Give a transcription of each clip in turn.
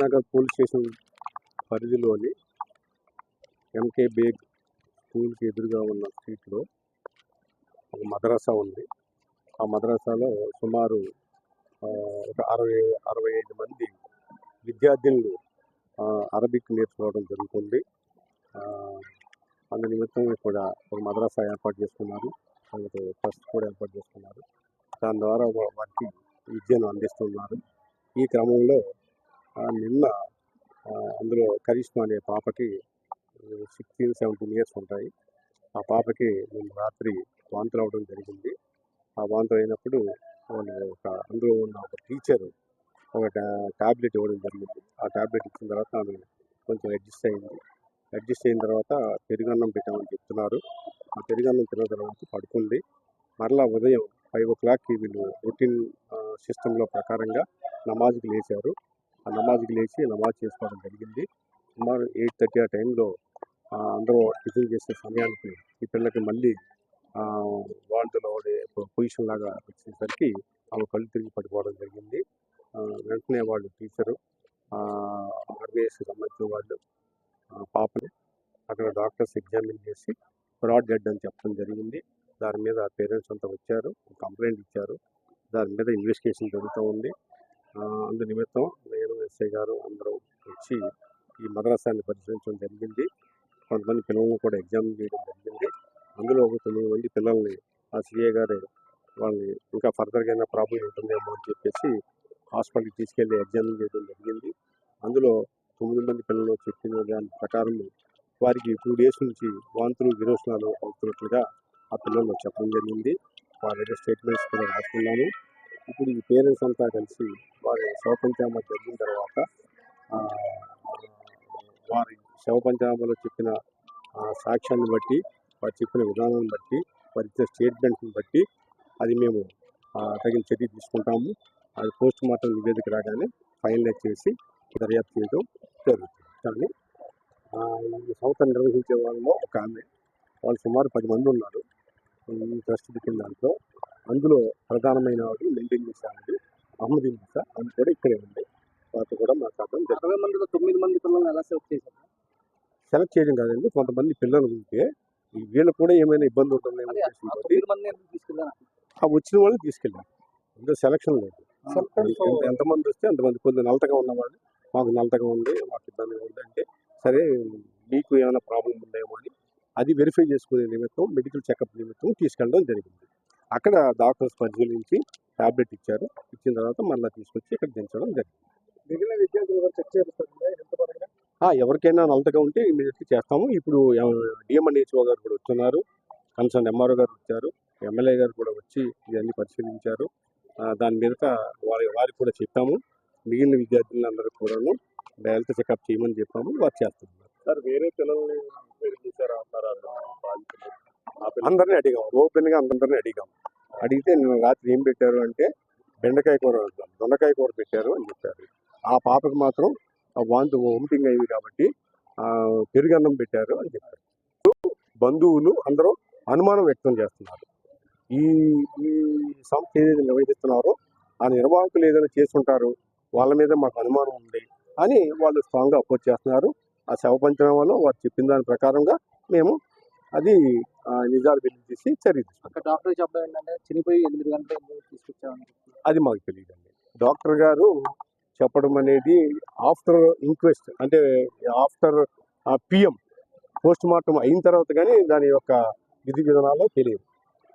Vijayanagar police station పరిధిలోని MK Baig స్కూల్కి ఎదురుగా ఉన్న స్ట్రీట్లో ఒక మద్రాసా ఉంది. ఆ మద్రాసాలో సుమారు ఒక అరవై అరవై ఐదు మంది విద్యార్థినులు అరబిక్ నేర్చుకోవడం జరుగుతుంది. అందు నిమిత్తం కూడా ఒక మద్రాసా ఏర్పాటు చేసుకున్నారు. వాళ్ళకి ట్రస్ట్ కూడా ఏర్పాటు చేసుకున్నారు. దాని ద్వారా వారికి విద్యను అందిస్తున్నారు. ఈ క్రమంలో నిన్న అందులో కరిష్మా అనే పాపకి సిక్స్టీన్ సెవెంటీన్ ఇయర్స్ ఉంటాయి. ఆ పాపకి నిన్న రాత్రి వాంతులు అవడం జరిగింది. ఆ వాంతులు అయినప్పుడు వాళ్ళు ఒక అందులో ఉన్న ఒక టీచర్ ఒక ట్యాబ్లెట్ ఇవ్వడం జరిగింది. ఆ ట్యాబ్లెట్ ఇచ్చిన తర్వాత ఆమె కొంచెం అడ్జస్ట్ అయింది. అడ్జస్ట్ అయిన తర్వాత పెరుగన్నం పెట్టామని చెప్తున్నారు. ఆ పెరుగన్నం తిన్న తర్వాత పడుకుంది. మరలా ఉదయం ఫైవ్ ఓ క్లాక్కి వీళ్ళు రొటీన్ సిస్టంలో ప్రకారంగా నమాజ్కి లేచారు. ఆ నమాజ్కి లేచి నమాజ్ చేసుకోవడం జరిగింది. సుమారు ఎయిట్ థర్టీ ఆ టైంలో అందరూ టిఫిన్ చేసే సమయానికి ఈ పిల్లకి మళ్ళీ వాళ్ళతో పొజిషన్ లాగా వచ్చేసరికి ఆమె కళ్ళు తిరిగి పడిపోవడం జరిగింది. వెంటనే వాళ్ళు టీచరు ఆర్బీఎస్ సంబంధించిన వాళ్ళు పాపని అక్కడ డాక్టర్స్ ఎగ్జామిన్ చేసి ఫ్రాడ్ డెడ్ అని చెప్పడం జరిగింది. దాని మీద పేరెంట్స్ అంతా వచ్చారు కంప్లైంట్ ఇచ్చారు. దాని మీద ఇన్వెస్టిగేషన్ జరుగుతూ ఉంది. అందు నిమిత్తం నేను ఎస్ఐ గారు అందరూ వచ్చి ఈ మద్రాసాన్ని పరిశీలించడం జరిగింది. కొంతమంది పిల్లలను కూడా ఎగ్జామ్ చేయడం జరిగింది. అందులో ఒక తొమ్మిది మంది పిల్లల్ని ఆ సిఏ గారు వాళ్ళని ఇంకా ఫర్దర్గా ఏమైనా ప్రాబ్లం ఉంటుందేమో అని చెప్పేసి హాస్పిటల్కి తీసుకెళ్ళి ఎగ్జామ్ చేయడం జరిగింది. అందులో తొమ్మిది మంది పిల్లలు చెప్పిన దాని ప్రకారం వారికి టూ డేస్ నుంచి వాంతులు విరోచనాలు అవుతున్నట్లుగా ఆ పిల్లలు చెప్పడం జరిగింది. వారి స్టేట్మెంట్స్ కూడా రాసుకున్నాము. ఇప్పుడు ఈ పేరెంట్స్ అంతా కలిసి వారి శవపంచామ జరిగిన తర్వాత వారి శవపంచామలో చెప్పిన సాక్ష్యాన్ని బట్టి వారు చెప్పిన విధానాన్ని బట్టి వారి ఇచ్చిన స్టేట్మెంట్ని బట్టి అది మేము తగిన చర్య తీసుకుంటాము. అది పోస్ట్ మార్టం నివేదిక రాగానే ఫైనలైజ్ చేసి దర్యాప్తు చేయడం జరుగుతుంది. కానీ ఈ సంస్థ నిర్వహించే వాళ్ళలో ఒక ఆమె వాళ్ళు సుమారు పది మంది ఉన్నారు. ట్రస్ట్ కింద దాంట్లో అందులో ప్రధానమైన వాడు మెయింటైన్ చేసేవాడు అహ్మద్ నిసా ఆమె కూడా ఇక్కడే ఉంది. వారితో కూడా మాట్లాడడం అరవై మందిలో తొమ్మిది మంది పిల్లల్ని ఎలా సెలెక్ట్ చేశారు? సెలెక్ట్ చేయడం కాదండి. కొంతమంది పిల్లలు ఉంటే ఈ వీళ్ళకు కూడా ఏమైనా ఇబ్బంది ఉంటుందేమో అదే ఆ తీసుకెళ్ళారు వచ్చిన వాళ్ళని తీసుకెళ్ళాం ఇందులో సెలక్షన్ లేదు. ఎంత- ఎంతమంది వస్తే అంతమంది కొంచెం నలతగా ఉన్నవాళ్ళు మాకు నలతగా ఉంది మాకు ఇబ్బందిగా ఉంది అంటే సరే మీకు ఏమైనా ప్రాబ్లం ఉందేమో అని అది వెరిఫై చేసుకునే నిమిత్తం మెడికల్ చెకప్ నిమిత్తం తీసుకెళ్ళడం జరిగింది. అక్కడ డాక్టర్స్ పరిశీలించి టాబ్లెట్ ఇచ్చారు. ఇచ్చిన తర్వాత మళ్ళీ తీసుకొచ్చి ఇక్కడ దించడం జరిగింది. మిగిలిన విద్యార్థులు ఎవరికైనా నలతగా ఉంటే ఇమీడియట్లీ చేస్తాము. ఇప్పుడు డిఎంఎన్హెచ్ఓ గారు కూడా వచ్చున్నారు. కన్సర్న్ ఎంఆర్ఓ గారు వచ్చారు. ఎమ్మెల్యే గారు కూడా వచ్చి ఇవన్నీ పరిశీలించారు. దాని మీద వారి వారికి కూడా చెప్పాము. మిగిలిన విద్యార్థులందరూ కూడాను హెల్త్ చెకప్ చేయమని చెప్పాము. వారు చేస్తున్నారు. సార్ వేరే పిల్లల్ని అందరినీ అడిగాం. ఓపెన్గా అందరినీ అడిగాం. అడిగితే నిన్న రాత్రి ఏం పెట్టారు అంటే బెండకాయ కూర దొండకాయ కూర పెట్టారు అని చెప్పారు. ఆ పాపకు మాత్రం ఆ వాంతి వామిటింగ్ అయ్యింది కాబట్టి పెరుగన్నం పెట్టారు అని చెప్పారు. బంధువులు అందరూ అనుమానం వ్యక్తం చేస్తున్నారు. ఈ ఈ సంస్థ ఏదైతే నిర్వహిస్తున్నారో ఆ నిర్వాహకులు ఏదైనా చేస్తుంటారు వాళ్ళ మీద మాకు అనుమానం ఉంది అని వాళ్ళు స్ట్రాంగ్గా అపోజ్ చేస్తున్నారు. ఆ శవ పంచనామాలో వారు చెప్పిన దాని ప్రకారంగా మేము అది నిజాలు తీసి చర్య అక్కడ డాక్టర్ చెప్పడం ఏంటంటే చనిపోయి ఎనిమిది గంటల తీసుకొచ్చామని అది మాకు తెలియదండి. డాక్టర్ గారు చెప్పడం అనేది ఆఫ్టర్ ఇంక్వెస్ట్ అంటే ఆఫ్టర్ పిఎం పోస్ట్ మార్టం అయిన తర్వాత కానీ దాని యొక్క విధి విధానాలు తెలియదు.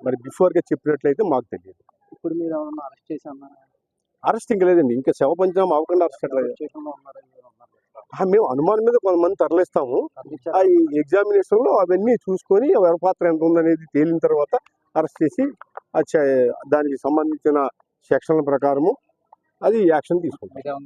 మరి బిఫోర్గా చెప్పినట్లయితే మాకు తెలియదు. ఇప్పుడు మీరు అరెస్ట్ చేసి అన్నారా అరెస్ట్ ఇంకా లేదండి. ఇంకా శవ పంచనామా అవ్వకుండా అరెస్ట్ మేము అనుమానం మీద కొంతమంది తరలిస్తాము. ఆ ఎగ్జామినేషన్లో అవన్నీ చూసుకొని ఎవరి పాత్ర ఎంత ఉందనేది తేలిన తర్వాత అరెస్ట్ చేసి దానికి సంబంధించిన సెక్షన్ల ప్రకారము అది యాక్షన్ తీసుకుంటాం.